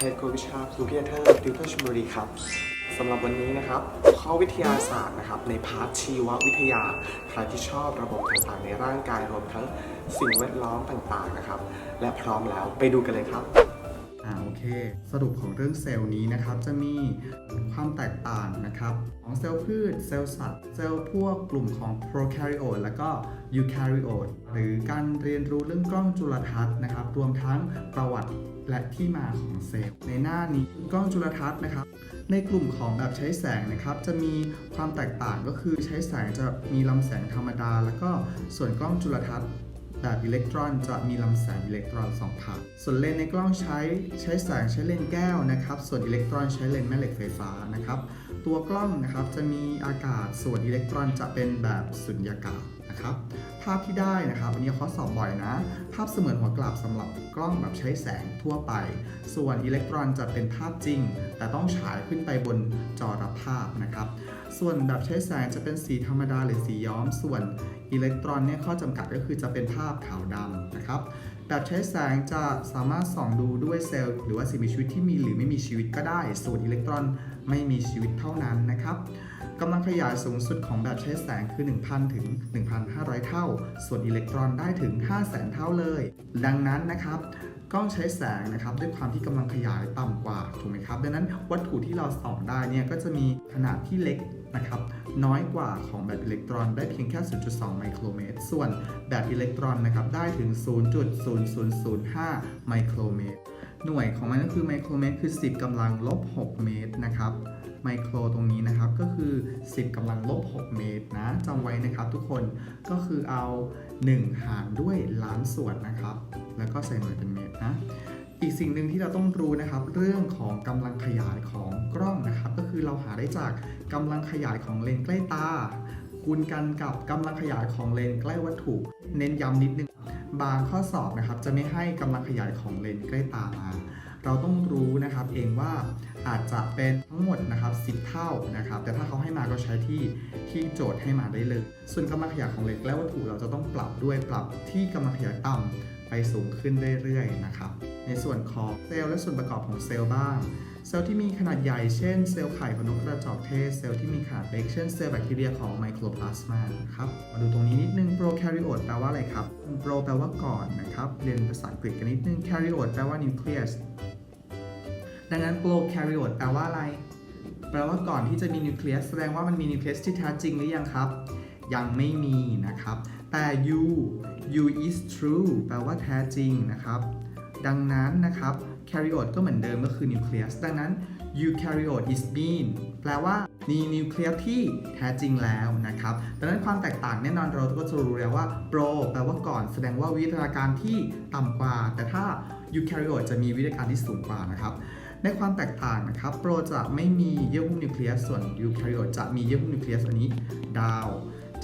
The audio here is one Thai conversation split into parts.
เพจครูวิชาครูเพียเธอร์ติวเตอร์ชลบุรีครับสำหรับวันนี้นะครับข้อวิทยาศาสตร์นะครับในพาร์ทชีววิทยาใครที่ชอบระบบต่างๆในร่างกายรวมทั้งสิ่งแวดล้อมต่างๆนะครับ และพร้อมแล้วไปดูกันเลยครับ อ่าโอเค สรุปของเรื่องเซลล์นี้นะครับจะมีความแตกต่างนะครับ ของเซลล์พืช เซลล์สัตว์ เซลล์พวกกลุ่มของ prokaryote แล้วก็ eukaryote หรือการเรียนรู้เรื่องกล้องจุลทรรศน์นะครับ รวมทั้งประวัติและที่มาของเซลล์ ในหน้านี้กล้องจุลทรรศน์นะครับ ในกลุ่มของแบบใช้แสงนะครับ จะมีความแตกต่างก็คือใช้แสงจะมีลำแสงธรรมดา แล้วก็ส่วนกล้องจุลทรรศน์ แบบอิเล็กตรอนจะมีลำแสงอิเล็กตรอนสองผ่านส่วนเลนในกล้องใช้ใช้แสงใช้เลนแก้วนะครับ ส่วนอิเล็กตรอนใช้เลนแม่เหล็กไฟฟ้านะครับ ตัวกล้องนะครับจะมีอากาศส่วนอิเล็กตรอนจะเป็นแบบสุญญากาศนะครับ ภาพที่ได้นะครับอันนี้ข้อสอบบ่อยนะ ภาพเสมือนหัวกลับสำหรับกล้องแบบใช้แสงทั่วไป ส่วนอิเล็กตรอนจะเป็นภาพจริง แต่ต้องฉายขึ้นไปบนจอรับภาพนะครับ ส่วนแบบใช้แสงจะเป็นสีธรรมดาหรือสีย้อมส่วน อิเล็กตรอนเนี่ยข้อจำกัดก็คือจะเป็นภาพขาวดำนะครับ แบบใช้แสงจะสามารถส่องดูด้วยเซลล์ หรือว่าสิ่งมีชีวิตที่มีหรือไม่มีชีวิตก็ได้ ส่วนอิเล็กตรอนไม่มีชีวิตเท่านั้นนะครับกำลังขยายสูงสุดของแบบใช้แสงคือ 1,000 ถึง 1,500 เท่า ส่วนอิเล็กตรอนได้ถึง 500,000 เท่าเลย ดังนั้นนะครับกล้องใช้แสงนะครับด้วยความที่กำลังขยายต่ำกว่าถูกไหมครับ ดังนั้นวัตถุที่เราส่องได้เนี่ยก็จะมีขนาดที่เล็ก นะครับน้อยกว่าของแบบอิเล็กตรอนได้เพียงแค่ 0.2 ไมโครเมตร ส่วนแบบอิเล็กตรอนนะครับได้ถึง 0.0005 ไมโครเมตร หน่วยของมันก็คือไมโครเมตรคือ 10กำลังลบ 6 เมตรนะครับไมโครตรงนี้นะครับก็คือ 10กำลังลบ 6 เมตรนะจำไว้นะครับทุกคนก็คือเอา 1 หารด้วยล้านส่วนนะครับ แล้วก็ใส่หน่วยเป็นเมตรนะ อีกสิ่งหนึ่งที่เราต้องรู้นะครับ เรื่องของกำลังขยายของกล้องนะครับ ก็คือเราหาได้จากกำลังขยายของเลนส์ใกล้ตาคูณกันกับกำลังขยายของเลนส์ใกล้วัตถุ เน้นย้ำนิดนึงบางข้อสอบนะครับ จะไม่ให้กำลังขยายของเลนส์ใกล้ตามาเราต้องรู้นะครับเองว่าอาจจะเป็นทั้งหมดนะครับ 10 เท่านะครับ แต่ถ้าเขาให้มาก็ใช้ที่ที่โจทย์ให้มาได้เลย ส่วนกำลังขยายของเลนใกล้วัตถุเราจะต้องปรับด้วยปรับที่กำลังขยายต่ำไปสูงขึ้นเรื่อยๆนะครับ ในส่วนของเซลล์และส่วนประกอบของเซลล์บ้าง เซลล์ที่มีขนาดใหญ่เช่นเซลล์ไข่ของนกกระจอกเทศ เซลล์ที่มีขนาดเล็กเช่นเซลล์แบคทีเรียของไมโครพลาสมาครับ มาดูตรงนี้นิดนึงโปรแคริโอตแปลว่าอะไรครับโปรแปลว่าก่อนนะครับ เรียนภาษาอังกฤษกันนิดนึงแคริโอตแปลว่านิวเคลียส ดังนั้นโปรแคริโอตแปลว่าอะไร แปลว่าก่อนที่จะมีนิวเคลียสแสดงว่ามันมีนิวเคลียสที่แท้จริงหรือยังครับ ยังไม่มีนะครับ แต่ you you is true แปลว่าแท้จริงนะครับ ดังนั้นนะครับ karyote ก็เหมือนเดิมก็คือนิวเคลียสดังนั้น eukaryote is been แปลว่ามีนิวเคลียสที่แท้จริงแล้วนะครับ ดังนั้นความแตกต่างแน่นอนเราก็จะรู้แล้วว่า pro แปลว่าก่อน แสดงว่าวิทยาการที่ต่ำกว่า แต่ถ้า eukaryote จะมีวิทยาการที่สูงกว่านะครับ ในความแตกต่างนะครับโปรจะไม่มีเยื่อหุ้มนิวเคลียส ส่วนยูแคริโอตจะมีเยื่อหุ้มนิวเคลียสอันนี้ดาว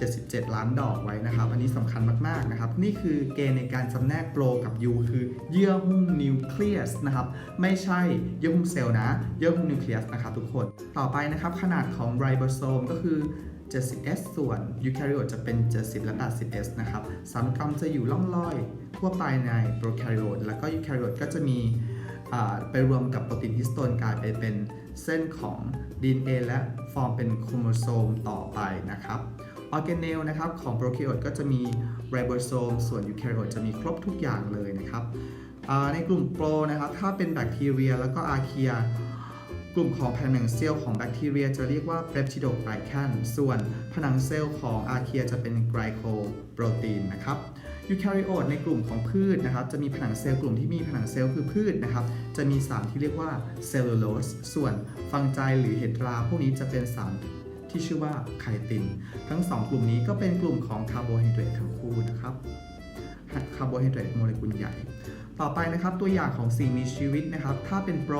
77 ล้านดอกไว้นะครับ อันนี้สำคัญมาก ๆ นะครับ นี่คือเกณฑ์ในการจำแนกโปรกับยูคือเยื่อหุ้มนิวเคลียสนะครับ ไม่ใช่เยื่อหุ้มเซลล์นะ เยื่อหุ้มนิวเคลียสนะครับทุกคน ต่อไปนะครับ ขนาดของไรโบโซมก็คือ 70s ส่วนยูแคริโอตจะเป็น 70 และ 80s นะครับสามกรรมจะอยู่ล่องลอย ทั่วไปในโปรแคริโอตแล้วก็ยูแคริโอตก็จะมีไปรวมกับโปรตีนฮิสโตนกลายไปเป็นเส้นของ DNA และฟอร์มเป็นโครโมโซมต่อไปนะครับ ออร์แกเนลนะครับของโปรแคริโอตก็จะมีไรโบโซมส่วนยูแคริโอตจะมีครบทุกอย่างเลยนะครับในกลุ่มโปรนะครับถ้าเป็นแบคทีเรียแล้วก็อาร์เคียกลุ่มของผนังเซลล์ของแบคทีเรียจะเรียกว่าเปปติโดไกลแคนส่วนผนังเซลล์ของอาร์เคียจะเป็นไกลโคโปรตีนนะครับยูแคริโอตในกลุ่มของพืชนะครับ จะมีผนังเซลล์กลุ่มที่มีผนังเซลล์คือพืชนะครับ จะมีสารที่เรียกว่าเซลลูโลสส่วนฟังไจหรือเห็ดราพวกนี้จะเป็นสาร ที่ชื่อว่าไคติน ทั้งสองกลุ่มนี้ก็เป็นกลุ่มของคาร์โบไฮเดรตทั้งคู่นะครับคาร์โบไฮเดรตโมเลกุลใหญ่ ต่อไปนะครับตัวอย่างของสิ่งมีชีวิตนะครับ ถ้าเป็นโปร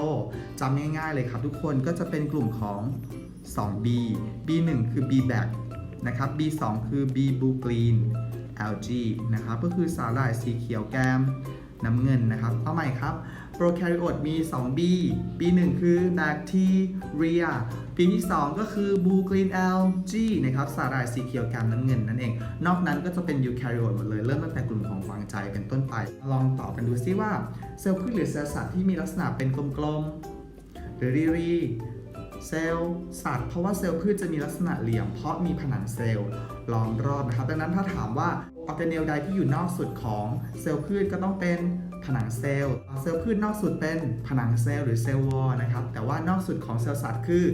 จำง่ายๆเลยครับ ทุกคนก็จะเป็นกลุ่มของ 2B B1 คือ B back นะครับ B2 คือ B blue green algae นะครับ ก็คือสาหร่ายสีเขียวแก้มน้ำเงินนะครับ เอาใหม่ครับ โปรแคริโอตมี 2B B 1คือแบคทีเรีย ปีที่ 2 ก็คือบูกรีนแอลจีนะครับสาหร่ายสีเขียวแกมน้ำเงินนั่นเอง นอกนั้นก็จะเป็นยูแคริโอตหมดเลย เริ่มตั้งแต่กลุ่มของฟางใจเป็นต้นไป ลองตอบกันดูซิว่าเซลล์พืชหรือเซลล์สัตว์ที่มีลักษณะเป็นกลมๆหรือรีรีเซลล์สัตว์เพราะว่าเซลล์พืชจะมีลักษณะเหลี่ยมเพราะมีผนังเซลล์ล้อมรอบนะครับ ดังนั้นถ้าถามว่าออร์แกเนลใดที่อยู่นอกสุดของเซลล์พืชก็ต้องเป็น ผนังเซลล์เซลล์พืชนอกสุดเป็นผนังเซลล์หรือเซลล์วอลนะครับ แต่ว่านอกสุดของเซลล์สัตว์คือ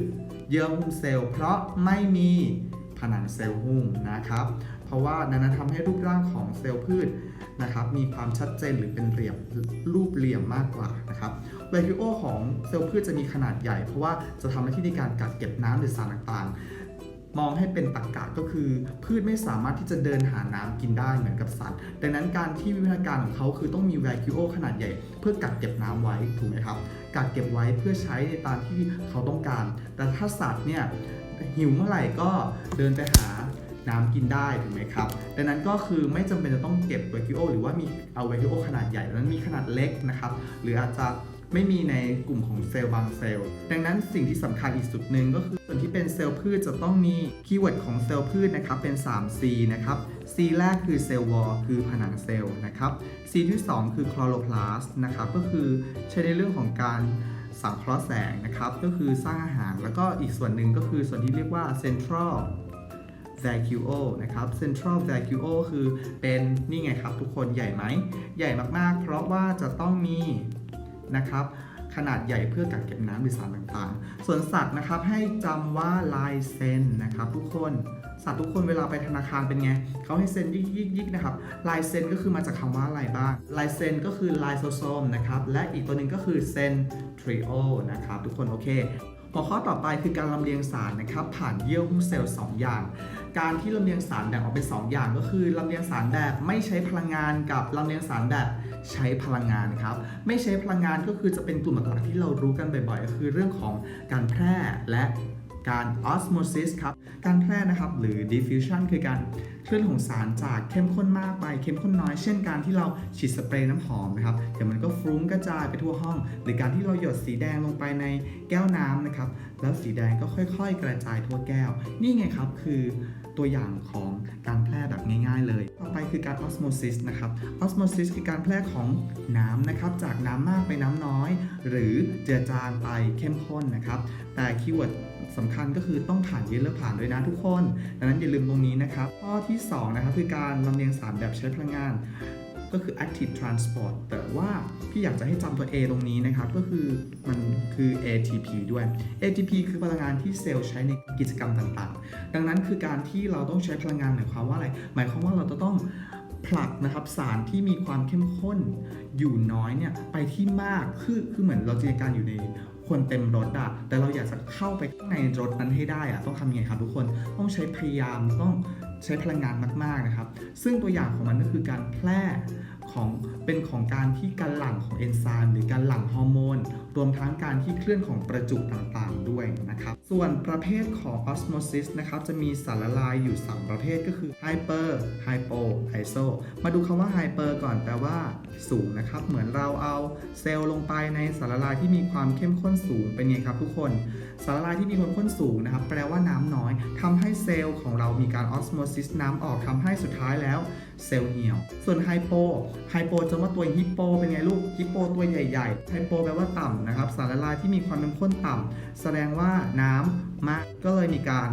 เยื่อหุ้มเซลล์เพราะไม่มีผนังเซลล์หุ้มนะครับ เพราะว่านั้นทำให้รูปร่างของเซลล์พืชนะครับมีความชัดเจนหรือเป็นเหลี่ยมรูปเหลี่ยมมากกว่านะครับไวคิโอของเซลล์พืชจะมีขนาดใหญ่ เพราะว่าจะทำหน้าที่ในการกักเก็บน้ำหรือสารต่างๆ มองให้เป็นตรรกะก็คือ พืชไม่สามารถที่จะเดินหาน้ำกินได้เหมือนกับสัตว์ ดังนั้นการที่วิวัฒนาการของเขาคือต้องมีแวคิโอขนาดใหญ่ เพื่อกักเก็บน้ำไว้ถูกไหมครับ กักเก็บไว้เพื่อใช้ในตามที่เขาต้องการ แต่ถ้าสัตว์เนี่ยหิวเมื่อไหร่ก็เดินไปหาน้ำกินได้ถูกไหมครับ ดังนั้นก็คือไม่จำเป็นจะต้องเก็บแวคิโอหรือว่ามีเอาแวคิโอขนาดใหญ่ดังนั้นมีขนาดเล็กนะครับหรืออาจจะไม่มีในกลุ่มของเซลล์บางเซลล์ ดังนั้นสิ่งที่สำคัญอีกสุดหนึ่งก็คือ ส่วนที่เป็นเซลล์พืชจะต้องมีคีย์เวิร์ดของเซลล์พืชนะครับเป็น 3C นะครับ C แรกคือเซลล์วอลคือผนังเซลล์นะครับ C ที่ 2 คือคลอโรพลาสต์นะครับก็คือใช้ในเรื่องของการสังเคราะห์แสงนะครับ ก็คือสร้างอาหารแล้วก็อีกส่วนหนึ่งก็คือส่วนที่เรียกว่า central vacuole นะครับ central vacuole คือเป็นนี่ไงครับทุกคนใหญ่ไหม ใหญ่มากๆ เพราะว่าจะต้องมีนะครับ นาดใหญ่เพื่อกักเก็บน้ำหรือสารต่างๆ ส่วนสัตว์นะครับให้จำว่าลายเซ็นนะครับทุกคนสัตว์ทุกคนเวลาไปธนาคารเป็นไงเขาให้เซ็นยิกยิกยิกนะครับลายเซ็นก็คือมาจากคำว่าอะไรบ้างลายเซ็นก็คือลายโซโซมนะครับและอีกตัวหนึ่งก็คือเซนทริโอนะครับทุกคนโอเคหัวข้อต่อไปคือการลำเลียงสารนะครับผ่านเยื่อหุ้มเซลล์2อย่าง การที่ลำเลียงสารแบ่งออกเป็น 2 อย่างก็คือลำเลียงสารแบบไม่ใช้พลังงานกับลำเลียงสารแบบ ใช้พลังงานครับ ไม่ใช้พลังงานก็คือจะเป็นกลุ่มหลักๆที่เรารู้กันบ่อยๆ ก็คือเรื่องของการแพร่และการ osmosis ครับ การแพร่นะครับหรือ diffusion คือการเคลื่อนของสารจากเข้มข้นมากไปเข้มข้นน้อย เช่นการที่เราฉีดสเปรย์น้ำหอมนะครับเดี๋ยวมันก็ฟุ้งกระจายไปทั่วห้อง หรือการที่เราหยดสีแดงลงไปในแก้วน้ำนะครับ แล้วสีแดงก็ค่อย ๆ กระจายทั่วแก้ว นี่ไงครับคือ ตัวอย่างของการแพร่แบบง่ายๆ เลย ต่อไปคือการออสโมซิสนะครับออสโมซิสคือการแพร่ของน้ำนะครับจากน้ำมากไปน้ำน้อย หรือเจือจางไปเข้มข้นนะครับ แต่คีย์เวิร์ดสำคัญก็คือต้องผ่านเยลและผ่านด้วยนะทุกคน ดังนั้นอย่าลืมตรงนี้นะครับ ข้อที่ 2 นะครับคือการลำเลียงสารแบบใช้พลังงาน ก็คือ active transport แต่ว่าพี่อยากจะให้จำตัว A ตรงนี้นะครับ ก็คือมันคือ ATP ด้วย ATP คือพลังงานที่เซลล์ใช้ในกิจกรรมต่างๆ ดังนั้นคือการที่เราต้องใช้พลังงานหมายความว่าอะไร หมายความว่าเราจะต้องผลักนะครับสารที่มีความเข้มข้นอยู่น้อยเนี่ยไปที่มากคือคือเหมือนเราจินตนาการอยู่ในคนเต็มรถอะแต่เราอยากจะเข้าไปข้างในรถนั้นให้ได้อะต้องทำยังไงครับทุกคนต้องใช้พยายามต้อง ใช้พลังงานมากๆนะครับ ซึ่งตัวอย่างของมันก็คือการแพร่ของเป็นของการที่การหลั่งของเอนไซม์หรือการหลั่งฮอร์โมนรวมทั้งการที่เคลื่อนของประจุต่างๆด้วยนะครับ ส่วนประเภทของออสโมซิสนะครับจะมีสารละลายอยู่ 3 ประเภทก็คือไฮเปอร์ไฮโปไอโซมาดูคำว่าไฮเปอร์ก่อนแปลว่าสูงนะครับ เหมือนเราเอาเซลล์ลงไปในสารละลายที่มีความเข้มข้นสูงเป็นไงครับทุกคน สารละลายที่มีความข้นสูงนะครับ แปลว่าน้ำน้อยทำให้เซลล์ของเรามีการออสโมซิสน้ำออกทำให้สุดท้ายแล้วเซลล์เหี่ยว ส่วนไฮโป ไฮโปจะว่าตัวฮิปโปเป็นไงลูก ฮิปโปตัวใหญ่ๆ ไฮโปแปลว่าต่ำนะครับ สารละลายที่มีความเข้มข้นต่ำแสดงว่าน้ำมากก็เลยมีการ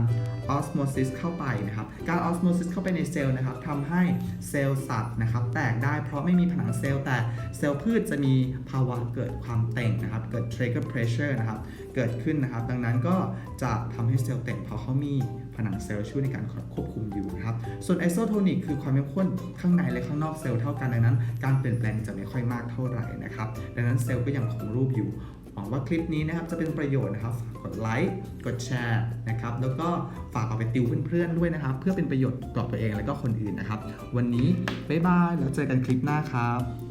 ออสโมซิสเข้าไปนะครับ การออสโมซิสเข้าไปในเซลล์นะครับทำให้เซลล์สัตว์นะครับ แตกได้เพราะไม่มีผนังเซลล์แต่เซลล์พืชจะมีภาวะเกิดความเต่งนะครับ เกิด trigger pressure นะครับ เกิดขึ้นนะครับ ดังนั้นก็จะทำให้เซลล์เต่งเพราะเขามีผนังเซลล์ช่วยในการควบคุมอยู่นะครับ ส่วนไอโซโทนิกคือความเข้มข้นข้างในและข้างนอกเซลล์เท่ากันดังนั้น การเปลี่ยนแปลงจะไม่ค่อยมากเท่าไหร่นะครับ ดังนั้นเซลล์ก็ยังคงรูปอยู่หวังว่าคลิปนี้นะครับจะเป็นประโยชน์นะครับกกดไลค์ กดแชร์นะครับ แล้วก็ฝากเอาไปติวเพื่อนๆด้วยนะครับ เพื่อเป็นประโยชน์ต่อตัวเองและก็คนอื่นนะครับ วันนี้บ๊ายบาย แล้วเจอกันคลิปหน้าครับ